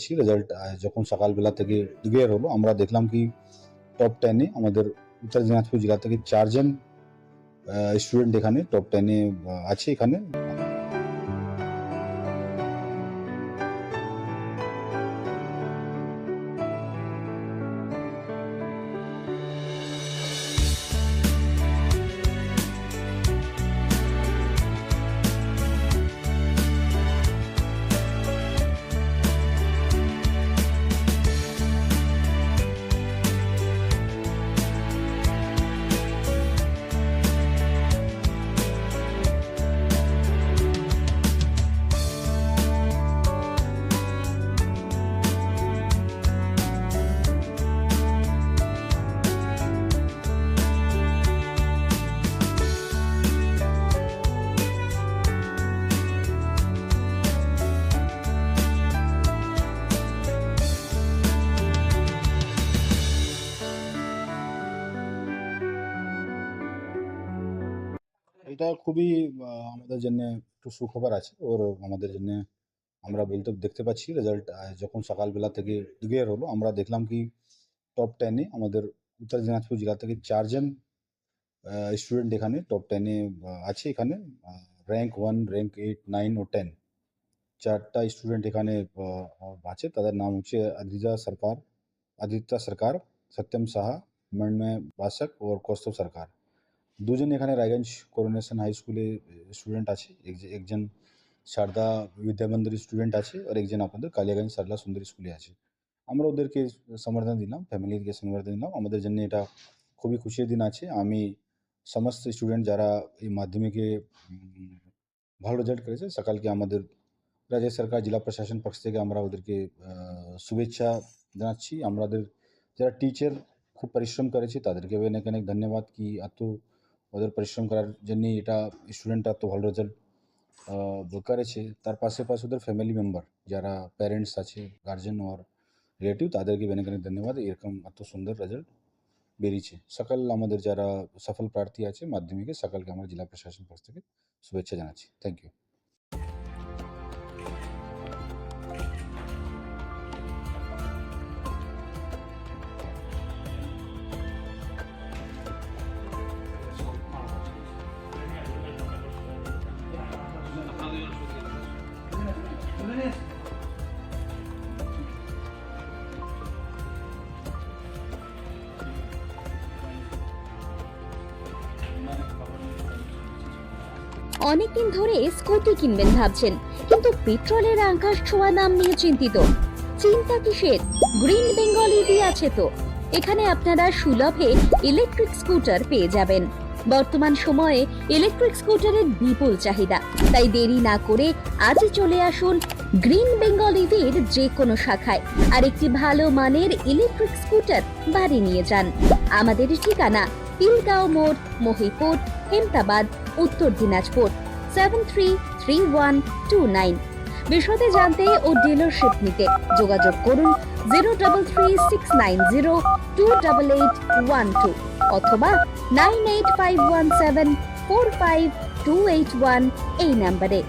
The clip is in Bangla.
পাচ্ছি রেজাল্ট যখন সকালবেলা থেকে বের হলো, আমরা দেখলাম কি টপ টেনে আমাদের উত্তর দিনাজপুর জেলা থেকে চারজন স্টুডেন্ট এখানে টপ টেনে আছে এখানে। এটা খুবই আহ, আমাদের জন্য একটু সুখবর আছে। ওর আমাদের জন্য আমরা বলতে দেখতে পাচ্ছি রেজাল্ট যখন সকালবেলা থেকে ডিক্লেয়ার হলো আমরা দেখলাম কি টপ টেনে আমাদের উত্তর দিনাজপুর জেলা থেকে চারজন স্টুডেন্ট এখানে টপ টেনে আছে এখানে rank one rank eight nine ও টেন চারটা স্টুডেন্ট এখানে আহ, আছে। তাদের নাম হচ্ছে আদিজা সরকার আদিত্য সরকার সত্যম সাহা মৃন্ময় বাসক ও কৌস্তব সরকার। দুজন এখানে রায়গঞ্জ করোনেশন হাই স্কুলে স্টুডেন্ট আছে। এক- একজন সারদা বিদ্যামন্দির স্টুডেন্ট আছে আর একজন আপনাদের কালিয়াগঞ্জ সারলা সুন্দরী স্কুলে আছে। আমরা ওদেরকে সমর্থন দিলাম, ফ্যামিলিকে সমর্থন দিলাম। আমাদের জন্য এটা খুবই খুশির দিন আছে। আমি সমস্ত স্টুডেন্ট যারা এই মাধ্যমিকে ভালো রেজাল্ট করেছে, সকালকে আমাদের রাজ্য সরকার, জেলা প্রশাসন পক্ষ থেকে আমরা ওদেরকে শুভেচ্ছা জানাচ্ছি। আমাদের যারা টিচার খুব পরিশ্রম করেছে, তাদেরকে অনেক অনেক ধন্যবাদ। কি এত ওদের পরিশ্রম করার জন্যই এটা স্টুডেন্টরা এত ভালো রেজাল্ট করেছে। তার পাশে পাশে ওদের ফ্যামিলি মেম্বার যারা প্যারেন্টস আছে গার্জেন ওর রিলেটিভ তাদেরকে অনেক অনেক ধন্যবাদ। এরকম এত সুন্দর রেজাল্ট বেরিয়েছে। সকাল আমাদের যারা সফল প্রার্থী আছে মাধ্যমিকে, সকালকে আমরা জেলা প্রশাসন পক্ষ থেকে শুভেচ্ছা জানাচ্ছি। থ্যাংক ইউ অনেকদিন ধরে স্কুটি কিনবেন ভাবছেন। কিন্তু পেট্রোলের আকাশ ছোঁয়া দাম নিয়ে চিন্তিত। চিন্তা কিসের? গ্রিন বেঙ্গল ইভি আছে তো। এখানে আপনারা সুলভে ইলেকট্রিক স্কুটার পেয়ে যাবেন। বর্তমান সময়ে ইলেকট্রিক স্কুটারের বিপুল চাহিদা। তাই দেরি না করে আজই চলে আসুন গ্রিন বেঙ্গল ইভির যে কোনো শাখায়। আর একটি ভালো মানের ইলেকট্রিক স্কুটার বাড়ি নিয়ে যান। আমাদের ঠিকানা তিলগাঁও মোড়, Mahipur, Hemtabad, Uttar Dinajpur seven three three one two nine বিশদে জানতে ও ডিলারশিপ নিতে যোগাযোগ করুন zero double three six nine zero two double eight one two অথবা nine eight five one seven four five two eight one এই নাম্বারে।